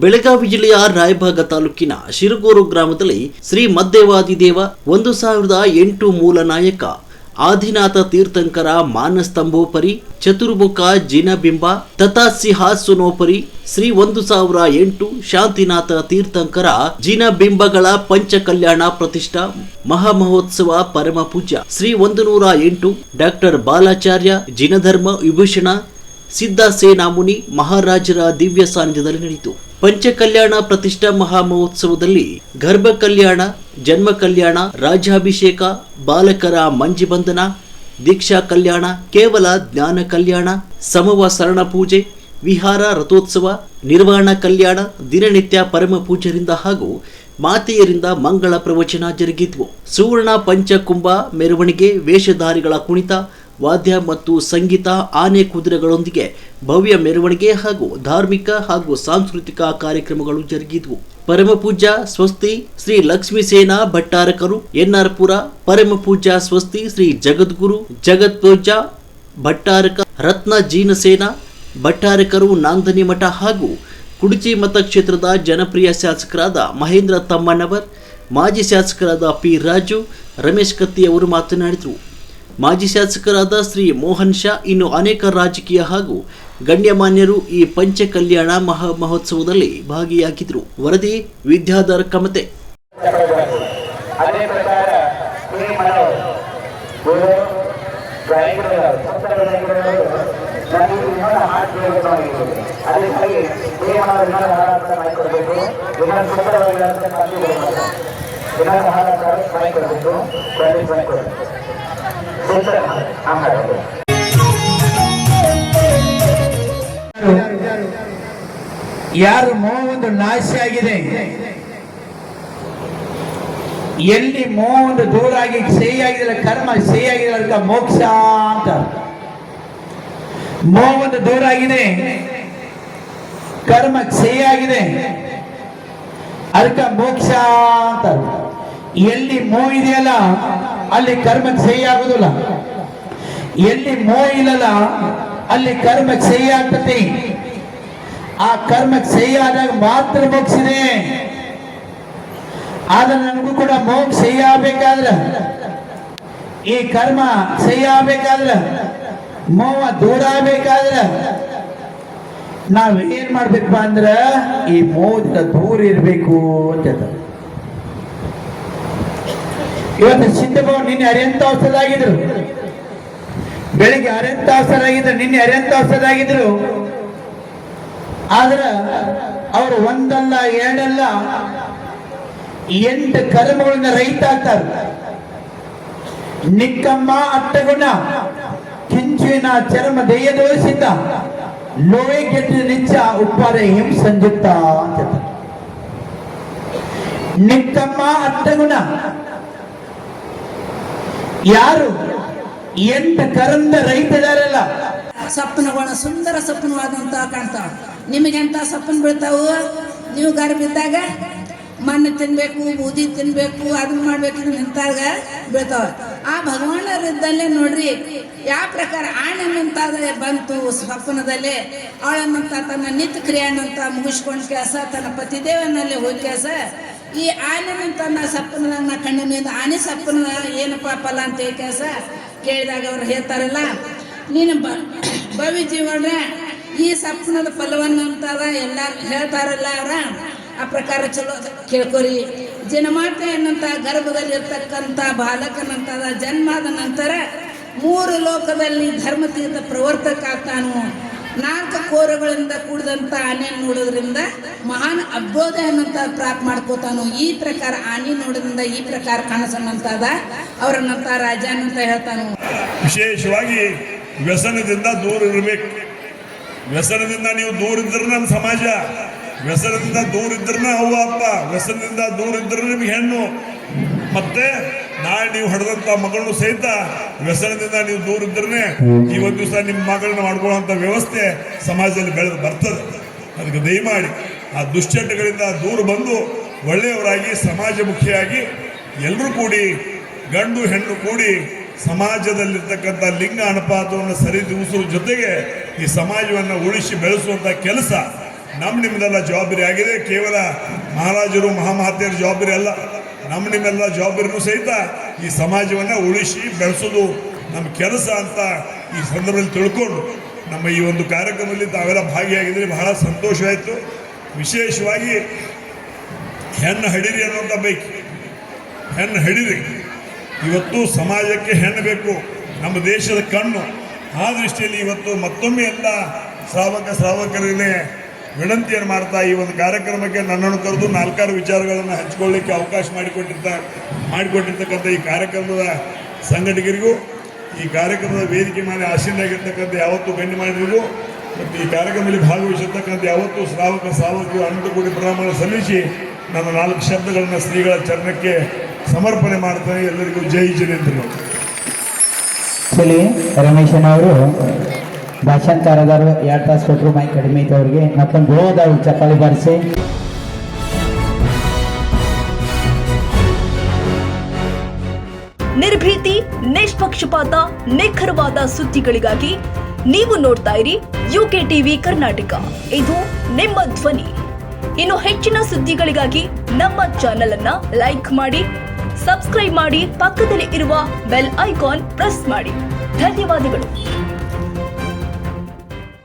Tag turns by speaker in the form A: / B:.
A: ಬೆಳಗಾವಿ ಜಿಲ್ಲೆಯ ರಾಯಭಾಗ ತಾಲೂಕಿನ ಶಿರಗೂರು ಗ್ರಾಮದಲ್ಲಿ ಶ್ರೀ ಮದ್ದೇವಾದಿದೇವ ಒಂದು ಸಾವಿರದ ಎಂಟು ಮೂಲ ನಾಯಕ, ಆದಿನಾಥ ತೀರ್ಥಂಕರ ಮಾನಸ್ತಂಭೋಪರಿ ಚತುರ್ಮುಖ ಜಿನಬಿಂಬ ತಥಾ ಸಿಂಹಾಸನೋಪರಿ ಶ್ರೀ ಒಂದು ಸಾವಿರ ಎಂಟು ಶಾಂತಿನಾಥ ತೀರ್ಥಂಕರ ಜಿನಬಿಂಬಗಳ ಪಂಚ ಕಲ್ಯಾಣ ಪ್ರತಿಷ್ಠಾ, ಮಹಾಮಹೋತ್ಸವ ಪರಮ ಪೂಜ್ಯ ಶ್ರೀ ಒಂದು ನೂರ ಎಂಟು ಡಾಕ್ಟರ್ ಬಾಲಾಚಾರ್ಯ ಜಿನಧರ್ಮ ವಿಭೂಷಣ ಸಿದ್ಧ ಸೇನಾಮುನಿ ಮಹಾರಾಜರ ದಿವ್ಯ ಸಾನ್ನಿಧ್ಯದಲ್ಲಿ ನಡೆಯಿತು. ಪಂಚಕಲ್ಯಾಣ ಪ್ರತಿಷ್ಠಾ ಮಹಾಮಹೋತ್ಸವದಲ್ಲಿ ಗರ್ಭ ಕಲ್ಯಾಣ ಜನ್ಮ ಕಲ್ಯಾಣ ರಾಜ್ಯಾಭಿಷೇಕ, ಬಾಲಕರ ಮಂಜಿಬಂಧನ, ದೀಕ್ಷಾ ಕಲ್ಯಾಣ, ಕೇವಲ ಜ್ಞಾನ ಕಲ್ಯಾಣ, ಸಮವ ಸರಣ ಪೂಜೆ, ವಿಹಾರ ರಥೋತ್ಸವ, ನಿರ್ವಾಣ ಕಲ್ಯಾಣ, ದಿನನಿತ್ಯ ಪರಮ ಪೂಜ್ಯರಿಂದ ಹಾಗೂ ಮಾತೆಯರಿಂದ ಮಂಗಳ ಪ್ರವಚನ ಜರುಗಿದ್ವು ಸುವರ್ಣ ಪಂಚಕುಂಭ ಮೆರವಣಿಗೆ, ವೇಷಧಾರಿಗಳ ಕುಣಿತ ವಾದ್ಯ ಮತ್ತು ಸಂಗೀತ ಆನೆ ಕುದುರೆಗಳೊಂದಿಗೆ ಭವ್ಯ ಮೆರವಣಿಗೆ ಹಾಗೂ ಧಾರ್ಮಿಕ ಹಾಗೂ ಸಾಂಸ್ಕೃತಿಕ ಕಾರ್ಯಕ್ರಮಗಳು ಜರುಗಿದ್ವು. ಪರಮ ಪೂಜ್ಯ ಸ್ವಸ್ತಿ ಶ್ರೀ ಲಕ್ಷ್ಮೀಸೇನ ಭಟ್ಟಾರಕರು ಎನ್ಆರ್ಪುರ ಪರಮ ಪೂಜ್ಯ ಸ್ವಸ್ತಿ ಶ್ರೀ ಜಗದ್ಗುರು ಜಗತ್ಪೂಜ ಭಟ್ಟಾರಕ ರತ್ನ ಜೀನಸೇನ ಭಟ್ಟಾರಕರು ನಾಂದನಿ ಮಠ ಹಾಗೂ ಕುಡುಚಿ ಮತಕ್ಷೇತ್ರದ ಜನಪ್ರಿಯ ಶಾಸಕರಾದ ಮಹೇಂದ್ರ ತಮ್ಮಣ್ಣವರ್, ಮಾಜಿ ಶಾಸಕರಾದ ಪಿ ರಾಜು, ರಮೇಶ್ ಕತ್ತಿ ಅವರು ಮಾತನಾಡಿದರು. ಮಾಜಿ ಶಾಸಕರಾದ ಶ್ರೀ ಮೋಹನ್ ಶಾ ಇನ್ನು ಅನೇಕ ರಾಜಕೀಯ ಹಾಗೂ ಗಣ್ಯಮಾನ್ಯರು ಈ ಪಂಚ ಕಲ್ಯಾಣ ಮಹಾ ಮಹೋತ್ಸವದಲ್ಲಿ ಭಾಗಿಯಾಗಿದ್ದರು ವರದಿ, ವಿದ್ಯಾಧರ್ ಕಮತೆ.
B: ಅದೇ ಪ್ರಕಾರ ಈ ಮನೆ ಗುರು ಗಾಯಕರು ಸಂತರು ನನಗೆ ಇನ್ನೊಂದು ಹಾಡು ಕೇಳಬೇಕಾಗಿದೆ ಅದಕ್ಕಾಗಿ ಪ್ರೇಮನವರು ಇನ್ನೊಂದು ಹಾಡಾಟ ಮಾಡಿಕೊಡ್ಬೇಕು ಇನ್ನೊಂದು ಸುಂದರವಾಗಿ ಅಂತ ಕಾಫಿ ಕೊಡಬೇಕು ಇನ್ನೊಂದು ಹಾಡಾಟ ಮಾಡಿಕೊಡ್ಬೇಕು ಕ್ವಾಲಿಟಿ ಮಾಡಿಕೊಡ್ಬೇಕು ಸುಂದರ ಆ ಹಾಡು
C: ಯಾರ ಮೋಹಒಂದು ನಾಶ ಆಗಿದೆ? ಎಲ್ಲಿ ಮೋವೊಂದು ದೂರ ಆಗಿ ಸಿಹಿಯಾಗಿದ್ರೆ ಕರ್ಮ ಸಿಹಿಯಾಗಿದೆ ಅದಕ್ಕೆ ಮೋಕ್ಷ ಅಂತ. ಮೋವೊಂದು ದೂರ ಆಗಿದೆ. ಕರ್ಮ ಸಿಹಿಯಾಗಿದೆ ಅದಕ್ಕೆ ಮೋಕ್ಷ ಅಂತ. ಎಲ್ಲಿ ಮೋಹ ಇದೆಯಲ್ಲ ಅಲ್ಲಿ ಕರ್ಮಕ್ಕೆ ಸಹಿ ಆಗುದಿಲ್ಲ ಎಲ್ಲಿ ಮೋಹ ಇಲ್ಲಲ್ಲ ಅಲ್ಲಿ ಕರ್ಮಕ್ಕೆ ಸಹಿ ಆಗ್ತತಿ ಆ ಕರ್ಮಕ್ಕೆ ಸಹಿ ಆದಾಗ ಮಾತ್ರ ಮೋಕ್ಷ ಆದ್ರೆ ನನಗೂ ಕೂಡ ಮೋಹ ಸಹಿ ಆಗ್ಬೇಕಾದ್ರೆ ಈ ಕರ್ಮ ಸಹಿ ಆಗ್ಬೇಕಾದ್ರೆ ಮೋಹ ದೂರ ಆಗ್ಬೇಕಾದ್ರೆ ನಾವ್ ಏನ್ ಮಾಡ್ಬೇಕಪ್ಪ ಅಂದ್ರ, ಈ ಮೋಹದಿಂದ ದೂರ ಇರ್ಬೇಕು ಅಂತ. ಇವತ್ತು ಸಿದ್ಧಭವ ನಿನ್ನೆ ಅರ್ಯಂತ ಹೊಸದಾಗಿದ್ರು ಬೆಳಿಗ್ಗೆ ಅರ್ಯಂತ ಹೊಸದಾಗಿದ್ರು ನಿನ್ನೆ ಅರ್ಯಂತ ಹೊಸದಾಗಿದ್ರು ಆದ್ರ ಅವರು ಒಂದಲ್ಲ, ಎರಡಲ್ಲ ಎಂಟು ಕರ್ಮಗಳಿಂದ ರೈತ ಆಗ್ತಾರೆ. ನಿಕ್ಕಮ್ಮ, ಅಟ್ಟಗುಣ ಕಿಂಚುವಿನ ಚರ್ಮ ದೇಯದೋಷಿತ ಲೋವೆ ಗೆದ್ದ ನಿಚ್ಚ, ಉಪ್ಪಾದ ಹಿಂ ಸಂಯುಕ್ತ ಅಂತ. ನಿಕ್ಕಮ್ಮ, ಅಟ್ಟಗುಣ ಯಾರು? ಎಂತ ಕರಂದ ರೈತದಾರಲ್ಲ.
D: ಸಪ್ನಗಳ ಸುಂದರ ಸಪ್ಪನವಾದಂತ ಕಾಣ್ತಾವ. ನಿಮಗೆಂತ ಸಪ್ಪನ್ ಬೀಳ್ತಾವ? ನೀವು ಗರ್ಭ ಇದ್ದಾಗ ಮಣ್ಣು ತಿನ್ಬೇಕು ಬೂದಿ ತಿನ್ಬೇಕು ಅದನ್ನ ಮಾಡ್ಬೇಕು ನಿಂತಾಗ ಬೀಳ್ತಾವ. ಆ ಭಗವಾನರಿದ್ದಲ್ಲೇ ನೋಡ್ರಿ ಯಾವ ಪ್ರಕಾರ ಆಣೆನ್ನಂತಾದ ಬಂತು ಸ್ವಪ್ನದಲ್ಲೇ ಅವಳನ್ನಂತ ತನ್ನ ನಿತ್ಯ ಕ್ರಿಯಾನಂತ ಮುಗಿಸ್ಕೊಂಡ್ ಕೆಲಸ, ತನ್ನ ಪತಿದೇವನಲ್ಲಿ ಹೋಗಿ ಕೆಲಸ. ಈ ಆನೆನಂತ ನಾ ಸಪ್ಪನ ಕಣ್ಣ ಕಣ್ಣಿನಿಂದ ಆನೆ ಸಪ್ಪನ ಏನಪ್ಪ ಫಲ ಅಂತ ಹೇಳಿ ಕೆಲಸ ಕೇಳಿದಾಗ ಅವ್ರು ಹೇಳ್ತಾರಲ್ಲ, ನೀನು ಬ ಭವಿ ಜೀವನ ಈ ಸಪ್ನದ ಫಲವನ್ನು ಅಂತಾರ ಎಲ್ಲಾರು ಹೇಳ್ತಾರಲ್ಲ ಅವ್ರ. ಆ ಪ್ರಕಾರ ಚಲೋ ಕೇಳ್ಕೊರಿ. ಜನಮಾತೆ ಅನ್ನಂತ ಗರ್ಭದಲ್ಲಿ ಇರ್ತಕ್ಕಂಥ ಬಾಲಕನಂತದ ಜನ್ಮಾದ ನಂತರ ಮೂರು ಲೋಕದಲ್ಲಿ ಧರ್ಮತೀರ್ಥ ಪ್ರವರ್ತಕ ಆಗ್ತಾನು. ನಾಲ್ಕು ಕೋರಗಳಿಂದ ಕೂಡಿದಂಥ ಆನೆಯನ್ನು ನೋಡೋದ್ರಿಂದ ಮಹಾನ್ ಅಭ್ಯೋದಯನಂತ ಪ್ರಾಪ್ತ ಮಾಡ್ಕೋತಾನು. ಈ ಪ್ರಕಾರ ಆನೆ ನೋಡೋದ್ರಿಂದ ಈ ಪ್ರಕಾರ ಕಾಣಿಸೋಣಂತದ ಅವರನ್ನಂತ ರಾಜನಂತ ಹೇಳ್ತಾನು.
E: ವಿಶೇಷವಾಗಿ ವ್ಯಸನದಿಂದ ದೂರ ಇರಬೇಕು. ವ್ಯಸನದಿಂದ ನೀವು ದೂರ ಇದ್ರೆ ನಮ್ಮ ಸಮಾಜ ವ್ಯಸನದಿಂದ ದೂರ ಇದ್ರೆ ಅವ್ವ ಅಪ್ಪ. ವ್ಯಸನದಿಂದ ದೂರ ಇದ್ರೆ ನಿಮ್ಗೆ ಹೆಣ್ಣು. ಮತ್ತೆ ನಾಳೆ ನೀವು ಹೊಡೆದಂತ ಮಗಳನ್ನು ಸಹಿತ ವ್ಯಸನದಿಂದ ನೀವು ದೂರ ಇದ್ರೆ ಈ ಒಂದು ದಿವಸ ನಿಮ್ಮ ಮಗಳನ್ನ ಮಾಡ್ಕೊಳ್ಳುವಂತ ವ್ಯವಸ್ಥೆ ಸಮಾಜದಲ್ಲಿ ಬೆಳೆದು ಬರ್ತದೆ. ಅದಕ್ಕೆ ದಯಮಾಡಿ ಆ ದುಶ್ಚಟಗಳಿಂದ ದೂರ ಬಂದು ಒಳ್ಳೆಯವರಾಗಿ, ಸಮಾಜಮುಖಿಯಾಗಿ ಎಲ್ಲರೂ ಕೂಡಿ, ಗಂಡು ಹೆಣ್ಣು ಕೂಡಿ ಸಮಾಜದಲ್ಲಿರ್ತಕ್ಕಂಥ ಲಿಂಗ ಅನುಪಾತವನ್ನು ಸರಿದೂಸುವ ಜೊತೆಗೆ ಈ ಸಮಾಜವನ್ನು ಉಳಿಸಿ ಬೆಳೆಸುವಂಥ ಕೆಲಸ ನಮ್ಮ ನಿಮ್ಮದೆಲ್ಲ ಜವಾಬ್ದಾರಿ ಆಗಿದೆ. ಕೇವಲ ಮಹಾರಾಜರು, ಮಹಾಮಹತ್ಯರ ಜವಾಬ್ದಾರಿ ಅಲ್ಲ. ನಮ್ಮ ನಿಮ್ಮೆಲ್ಲ ಜವಾಬ್ದಾರಿನೂ ಸಹಿತ ಈ ಸಮಾಜವನ್ನು ಉಳಿಸಿ ಬೆಳೆಸೋದು ನಮ್ಮ ಕೆಲಸ ಅಂತ ಈ ಸಂದರ್ಭದಲ್ಲಿ ತಿಳ್ಕೊಂಡು ನಮ್ಮ ಈ ಒಂದು ಕಾರ್ಯಕ್ರಮದಲ್ಲಿ ತಾವೆಲ್ಲ ಭಾಗಿಯಾಗಿದ್ರೆ ಬಹಳ ಸಂತೋಷವಾಯಿತು ವಿಶೇಷವಾಗಿ ಹೆಣ್ಣು ಹಡಿರಿ ಅನ್ನೋಂಥ ಬೈಕ್. ಹೆಣ್ಣು ಹಡಿರಿ. ಇವತ್ತು ಸಮಾಜಕ್ಕೆ ಹೆಣ್ಣು ಬೇಕು. ನಮ್ಮ ದೇಶದ ಕಣ್ಣು ಆ ದೃಷ್ಟಿಯಲ್ಲಿ ಇವತ್ತು ಮತ್ತೊಮ್ಮೆ ಎಲ್ಲ ಶ್ರಾವಕ ಶ್ರಾವಕರಿಗೆ ವಿನಂತಿಯನ್ನು ಮಾಡ್ತಾ, ಈ ಒಂದು ಕಾರ್ಯಕ್ರಮಕ್ಕೆ ನನ್ನನ್ನು ಕರೆದು ನಾಲ್ಕಾರು ವಿಚಾರಗಳನ್ನು ಹಂಚಿಕೊಳ್ಳಿಕ್ಕೆ ಅವಕಾಶ ಮಾಡಿಕೊಟ್ಟಿರ್ತ, ಮಾಡಿಕೊಟ್ಟಿರ್ತಕ್ಕಂಥ ಈ ಕಾರ್ಯಕ್ರಮದ ಸಂಘಟಕರಿಗೂ, ಈ ಕಾರ್ಯಕ್ರಮದ ವೇದಿಕೆ ಮೇಲೆ ಆಸೀನಾಗಿರ್ತಕ್ಕಂಥ ಯಾವತ್ತು ಮಾಡಿದ್ರಿಗೂ ಮತ್ತು ಈ ಕಾರ್ಯಕ್ರಮದಲ್ಲಿ ಭಾಗವಹಿಸಿರ್ತಕ್ಕಂಥ ಯಾವತ್ತು ಶ್ರಾವಕ ಶ್ರಾವಕಿಯು ಅನಂತಕೋಟಿ ಬ್ರಾಹ್ಮಣ ಸಲ್ಲಿಸಿ ನನ್ನ ನಾಲ್ಕು ಶಬ್ದಗಳನ್ನು ಶ್ರೀಗಳ ಚರಣಕ್ಕೆ ಸಮರ್ಪಣೆ ಮಾಡ್ತಾನೆ. ಎಲ್ಲರಿಗೂ ಜೈ ಜಿನೇಂದ್ರ
C: ರಮೇಶನವರು ಭಾಷಣಕಾರದರು ಎರಡು ತಾಸು ಕೊಟ್ಟರು ಮೈ ಕಡಿಮೆ ಐತೆ ಅವ್ರಿಗೆ. ಮತ್ತೊಂದು ಚಪ್ಪಾಳಿ ಬಾರಿಸಿ.
F: ನಿರ್ಭೀತಿ, ನಿಷ್ಪಕ್ಷಪಾತ, ನಿಖರವಾದ ಸುದ್ದಿಗಳಿಗಾಗಿ ನೀವು ನೋಡ್ತಾ ಇರಿ ಯುಕೆ ಟಿವಿ ಕರ್ನಾಟಕ. ಇದು ನಿಮ್ಮ ಧ್ವನಿ. ಇನ್ನು ಹೆಚ್ಚಿನ ಸುದ್ದಿಗಳಿಗಾಗಿ ನಮ್ಮ ಚಾನೆಲ್ ಅನ್ನ ಲೈಕ್ ಮಾಡಿ, ಸಬ್ಸ್ಕ್ರೈಬ್ ಮಾಡಿ, ಪಕ್ಕದಲ್ಲಿ ಇರುವ ಬೆಲ್ ಐಕಾನ್ ಪ್ರೆಸ್ ಮಾಡಿ. ಧನ್ಯವಾದಗಳು.